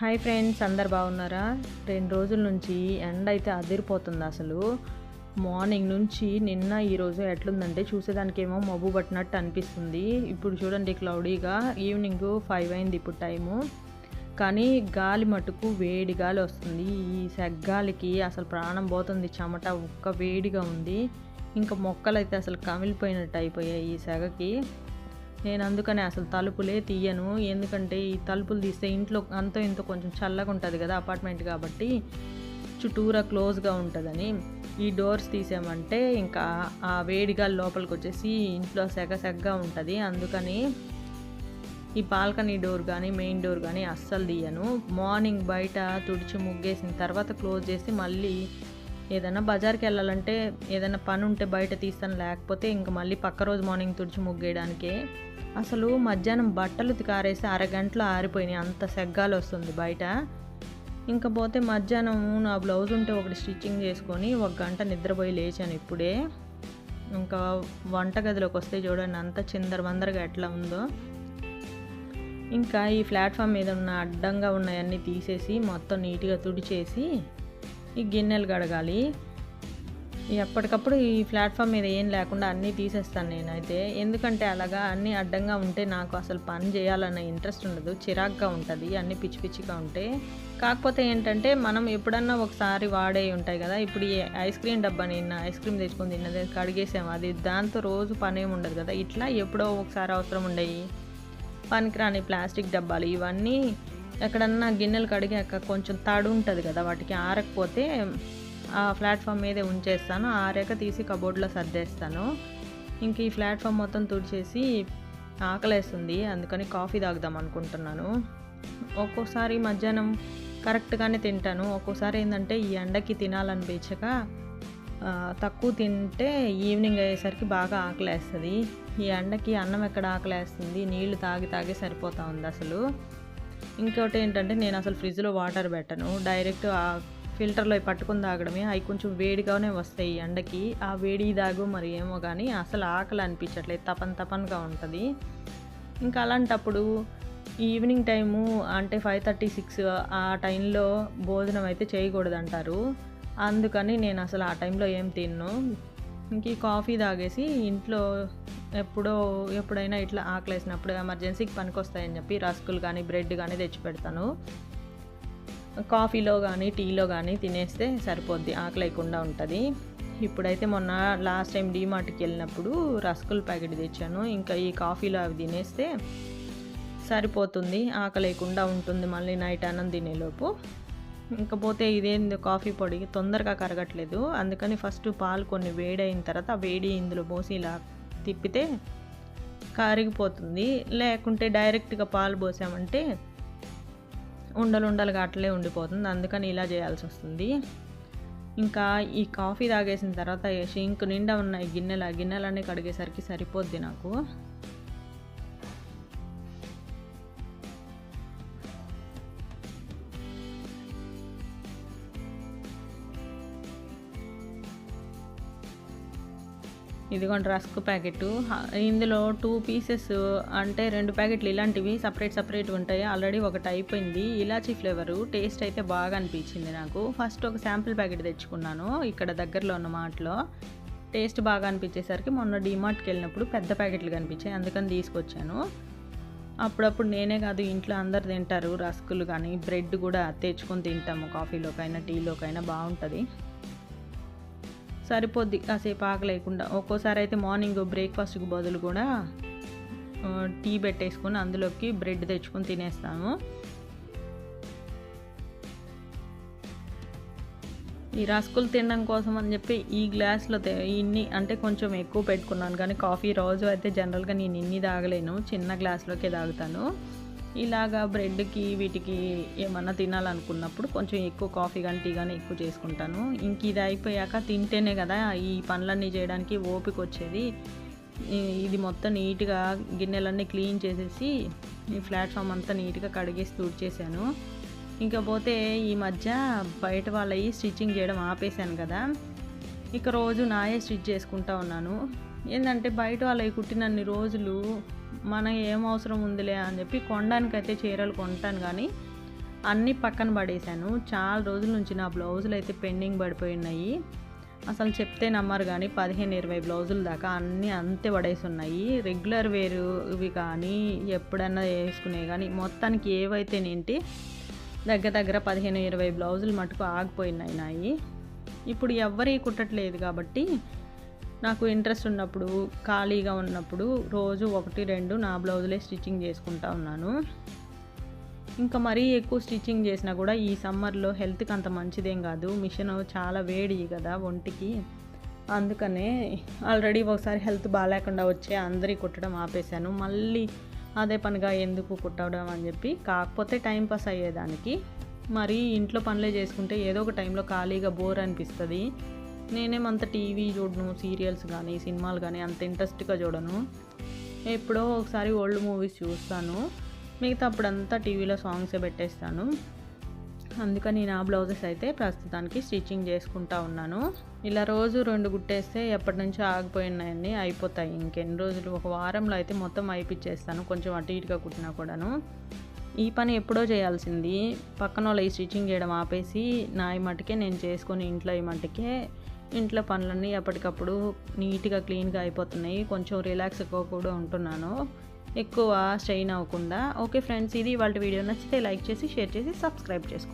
Hi friends అందరు బాగున్నారా? రెండు రోజుల నుంచి ఎండ అయితే అదిరిపోతుంది అసలు. మార్నింగ్ నుంచి నిన్న ఈరోజు ఎట్లుందంటే చూసేదానికేమో మబ్బు పట్టినట్టు అనిపిస్తుంది. ఇప్పుడు చూడండి క్లౌడీగా ఈవినింగ్ ఫైవ్ అయింది ఇప్పుడు టైము కానీ గాలి మటుకు వేడి గాలి వస్తుంది. ఈ సెగ్గాలికి అసలు ప్రాణం పోతుంది. చెమట ఒక్క వేడిగా ఉంది. ఇంకా మొక్కలు అయితే అసలు కమిలిపోయినట్టు అయిపోయాయి ఈ సెగకి. నేను అందుకనే అసలు తలుపులే తీయను. ఎందుకంటే ఈ తలుపులు తీస్తే ఇంట్లో అంతో ఇంతో కొంచెం చల్లగా ఉంటుంది కదా అపార్ట్మెంట్ కాబట్టి చుట్టూరా క్లోజ్గా ఉంటుందని ఈ డోర్స్ తీసామంటే ఇంకా ఆ వేడిగా లోపలికి వచ్చేసి ఇంట్లో సెగ సెగగా ఉంటుంది. అందుకని ఈ బాల్కనీ డోర్ కానీ మెయిన్ డోర్ కానీ అస్సలు తీయను. మార్నింగ్ బయట తుడిచి ముగ్గేసిన తర్వాత క్లోజ్ చేసి మళ్ళీ ఏదైనా బజార్కి వెళ్ళాలంటే ఏదైనా పని ఉంటే బయట తీస్తాను లేకపోతే ఇంకా మళ్ళీ పక్క రోజు మార్నింగ్ తుడిచి ముగ్గేయడానికే. అసలు మధ్యాహ్నం బట్టలు కారేసి అరగంటలో ఆరిపోయినాయి అంత సెగ్గాలు వస్తుంది బయట. ఇంకా పోతే మధ్యాహ్నం నా బ్లౌజ్ ఉంటే ఒకటి స్టిచ్చింగ్ చేసుకొని ఒక గంట నిద్రపోయి లేచాను ఇప్పుడే. ఇంకా వంటగదిలోకి వస్తే చూడండి అంత చిందరబందరగా ఎట్లా ఉందో. ఇంకా ఈ ప్లాట్ఫామ్ మీద ఉన్న అడ్డంగా ఉన్నాయన్నీ తీసేసి మొత్తం నీట్గా తుడిచేసి ఈ గిన్నెలు కడగాలి. ఎప్పటికప్పుడు ఈ ప్లాట్ఫామ్ మీద ఏం లేకుండా అన్నీ తీసేస్తాను నేనైతే. ఎందుకంటే అలాగా అన్నీ అడ్డంగా ఉంటే నాకు అసలు పని చేయాలన్న ఇంట్రెస్ట్ ఉండదు. చిరాగ్గా ఉంటుంది. అన్నీ పిచ్చి పిచ్చిగా ఉంటే. కాకపోతే ఏంటంటే మనం ఎప్పుడన్నా ఒకసారి వాడే ఉంటాయి కదా. ఇప్పుడు ఈ ఐస్ క్రీమ్ డబ్బా నిన్న ఐస్ క్రీమ్ తెచ్చుకుని తిన్నది కడిగేసాము అది దాంతో రోజు పని ఏమి ఉండదు కదా. ఇట్లా ఎప్పుడో ఒకసారి అవసరం ఉండేవి పనికిరాని ప్లాస్టిక్ డబ్బాలు ఇవన్నీ ఎక్కడన్నా గిన్నెలు కడిగాక కొంచెం తడి ఉంటుంది కదా వాటికి ఆరకపోతే ఆ ప్లాట్ఫామ్ మీదే ఉంచేస్తాను. ఆరాక తీసి కబోర్డ్లో సర్దేస్తాను. ఇంక ఈ ప్లాట్ఫామ్ మొత్తం తుడిచేసి ఆకలేస్తుంది. అందుకని కాఫీ తాగుదాం అనుకుంటున్నాను. ఒక్కోసారి మధ్యాహ్నం కరెక్ట్గానే తింటాను. ఒక్కోసారి ఏంటంటే ఈ ఎండకి తినాలనిపించక తక్కువ తింటే ఈవినింగ్ అయ్యేసరికి బాగా ఆకలేస్తుంది. ఈ ఎండకి అన్నం ఎక్కడ ఆకలేస్తుంది? నీళ్ళు తాగి తాగి సరిపోతా ఉంది అసలు ఇంకోటి ఏంటంటే నేను అసలు ఫ్రిడ్జ్లో వాటర్ పెట్టను. డైరెక్ట్ ఆ ఫిల్టర్లో పట్టుకుని తాగడమే. అవి కొంచెం వేడిగానే వస్తాయి ఎండకి. ఆ వేడి దాగు మరి ఏమో కానీ అసలు ఆకలి అనిపించట్లేదు. తపన్ తపన్గా ఉంటుంది. ఇంకా అలాంటప్పుడు ఈవినింగ్ టైము అంటే ఫైవ్ థర్టీ సిక్స్ ఆ టైంలో భోజనం అయితే చేయకూడదు అంటారు అందుకని నేను అసలు ఆ టైంలో ఏం తిన్ను. ఇంక కాఫీ తాగేసి ఇంట్లో ఎప్పుడో ఎప్పుడైనా ఇట్లా ఆకలేసినప్పుడు ఎమర్జెన్సీకి పనికొస్తాయని చెప్పి రస్కులు కానీ బ్రెడ్ కానీ తెచ్చి పెడతాను. కాఫీలో కానీ టీలో కానీ తినేస్తే సరిపోద్ది ఆకలేకుండా ఉంటుంది. ఇప్పుడైతే మొన్న లాస్ట్ టైం డీమార్ట్కి వెళ్ళినప్పుడు రస్కుల ప్యాకెట్ తెచ్చాను. ఇంకా ఈ కాఫీలో అవి తినేస్తే సరిపోతుంది ఆకలేకుండా ఉంటుంది మళ్ళీ నైట్ అన్నం తినేలోపు. ఇంకపోతే ఇదేంది కాఫీ పొడి? తొందరగా కరగట్లేదు. అందుకని ఫస్ట్ పాలు కొన్ని వేడైన తర్వాత వేడి ఇందులో పోసి ఇలా తిప్పితే కరిగిపోతుంది. లేకుంటే డైరెక్ట్గా పాలు పోసామంటే ఉండలు ఉండలుగా అట్లే ఉండిపోతుంది. అందుకని ఇలా చేయాల్సి వస్తుంది. ఇంకా ఈ కాఫీ తాగేసిన తర్వాత షింక్ నిండా ఉన్న గిన్నెలు ఆ గిన్నెలన్నీ కడిగేసరికి సరిపోద్ది నాకు. ఇదిగోండి రస్క్ ప్యాకెట్ ఇందులో టూ పీసెస్ అంటే రెండు ప్యాకెట్లు ఇలాంటివి సపరేట్ సపరేట్ ఉంటాయి. ఆల్రెడీ ఒకటి అయిపోయింది. ఇలాచీ ఫ్లేవరు టేస్ట్ అయితే బాగా అనిపించింది నాకు. ఫస్ట్ ఒక శాంపుల్ ప్యాకెట్ తెచ్చుకున్నాను ఇక్కడ దగ్గరలో ఉన్న మాటలో టేస్ట్ బాగా అనిపించేసరికి మొన్న డీమార్ట్కి వెళ్ళినప్పుడు పెద్ద ప్యాకెట్లు కనిపించాయి. అందుకని తీసుకొచ్చాను. అప్పుడప్పుడు నేనే కాదు ఇంట్లో అందరు తింటారు రస్కులు కానీ బ్రెడ్ కూడా తెచ్చుకొని తింటాము. కాఫీలోకైనా టీలోకైనా బాగుంటుంది. సరిపోద్ది కాసేపు ఆగలేకుండా. ఒక్కోసారి అయితే మార్నింగ్ బ్రేక్ఫాస్ట్కి బదులు కూడా టీ పెట్టేసుకొని అందులోకి బ్రెడ్ తెచ్చుకొని తినేస్తాము. ఈ రస్కులు తినడం కోసం అని చెప్పి ఈ గ్లాస్లో ఇన్ని అంటే కొంచెం ఎక్కువ పెట్టుకున్నాను. కానీ కాఫీ రోజు అయితే జనరల్గా నేను ఇన్ని తాగలేను. చిన్న గ్లాస్లోకే తాగుతాను. ఇలాగా బ్రెడ్కి వీటికి ఏమన్నా తినాలనుకున్నప్పుడు కొంచెం ఎక్కువ కాఫీ కానీ టీ కానీ ఎక్కువ చేసుకుంటాను. ఇంక ఇది అయిపోయాక తింటేనే కదా ఈ పనులన్నీ చేయడానికి ఓపిక వచ్చేది. ఇది మొత్తం నీట్గా గిన్నెలన్నీ క్లీన్ చేసేసి ఈ ప్లాట్ఫామ్ అంతా నీట్గా కడిగేసి తుడిచేసాను. ఇంకా పోతే ఈ మధ్య బయట వాళ్ళవి స్టిచ్చింగ్ చేయడం ఆపేశాను కదా. ఇక రోజు నాయే స్టిచ్ చేసుకుంటా ఉన్నాను. ఏంటంటే బయట వాళ్ళవి కుట్టినన్ని రోజులు మన ఏం అవసరం ఉందిలే అని చెప్పి కొనడానికైతే చీరలు కొంటాను కానీ అన్నీ పక్కన పడేశాను. చాలా రోజుల నుంచి నా బ్లౌజులు అయితే పెండింగ్ పడిపోయి ఉన్నాయి అసలు చెప్తే నమ్మరు కానీ పదిహేను ఇరవై బ్లౌజుల దాకా అన్నీ అంతే పడేసి ఉన్నాయి రెగ్యులర్ వేరు ఇవి కానీ ఎప్పుడన్నా వేసుకునే కానీ మొత్తానికి ఏవైతేనేంటి దగ్గర దగ్గర పదిహేను ఇరవై బ్లౌజులు మటుకు ఆగిపోయినాయి నాయి. ఇప్పుడు ఎవ్వరీ కుట్టట్లేదు కాబట్టి నాకు ఇంట్రెస్ట్ ఉన్నప్పుడు ఖాళీగా ఉన్నప్పుడు రోజు ఒకటి రెండు నా బ్లౌజులే స్టిచ్చింగ్ చేసుకుంటా ఉన్నాను. ఇంకా మరీ ఎక్కువ స్టిచ్చింగ్ చేసినా కూడా ఈ సమ్మర్లో హెల్త్కి అంత మంచిదేం కాదు. మిషన్ చాలా వేడి కదా ఒంటికి. అందుకనే ఆల్రెడీ ఒకసారి హెల్త్ బాగాలేకుండా వచ్చే అందరి కుట్టడం ఆపేశాను. మళ్ళీ అదే పనిగా ఎందుకు కుట్టడం అని చెప్పి కాకపోతే టైం పాస్ అయ్యేదానికి. మరి ఇంట్లో పనులే చేసుకుంటే ఏదో ఒక టైంలో ఖాళీగా బోర్ అనిపిస్తుంది. నేనేమంత టీవీ చూడను సీరియల్స్ కానీ సినిమాలు కానీ అంత ఇంట్రెస్ట్గా చూడను. ఎప్పుడో ఒకసారి ఓల్డ్ మూవీస్ చూస్తాను. మిగతా అప్పుడంతా టీవీలో సాంగ్సే పెట్టేస్తాను. అందుకని ఆ బ్లౌజెస్ అయితే ప్రస్తుతానికి స్టిచ్చింగ్ చేసుకుంటా ఉన్నాను. ఇలా రోజు రెండు గుట్టేస్తే ఎప్పటి నుంచో ఆగిపోయినాయన్నీ అయిపోతాయి. ఇంకెన్ని రోజులు ఒక వారంలో అయితే మొత్తం అయిపిచ్చేస్తాను కొంచెం అటు ఇటుగా కుట్టినా కూడాను. ఈ పని ఎప్పుడో చేయాల్సింది. పక్కన వాళ్ళు ఈ స్టిచ్చింగ్ చేయడం ఆపేసి నా ఈ మటుకే నేను చేసుకొని ఇంట్లో ఈ మటుకే ఇంట్లో పనులన్నీ ఎప్పటికప్పుడు నీట్గా క్లీన్గా అయిపోతున్నాయి. కొంచెం రిలాక్స్గా కూడా ఉంటున్నాను. ఎక్కువ స్ట్రెయిన్ అవ్వకుండా. ఓకే ఫ్రెండ్స్ ఇది వాళ్ళ వీడియో నచ్చితే లైక్ చేసి షేర్ చేసి సబ్స్క్రైబ్ చేసుకోండి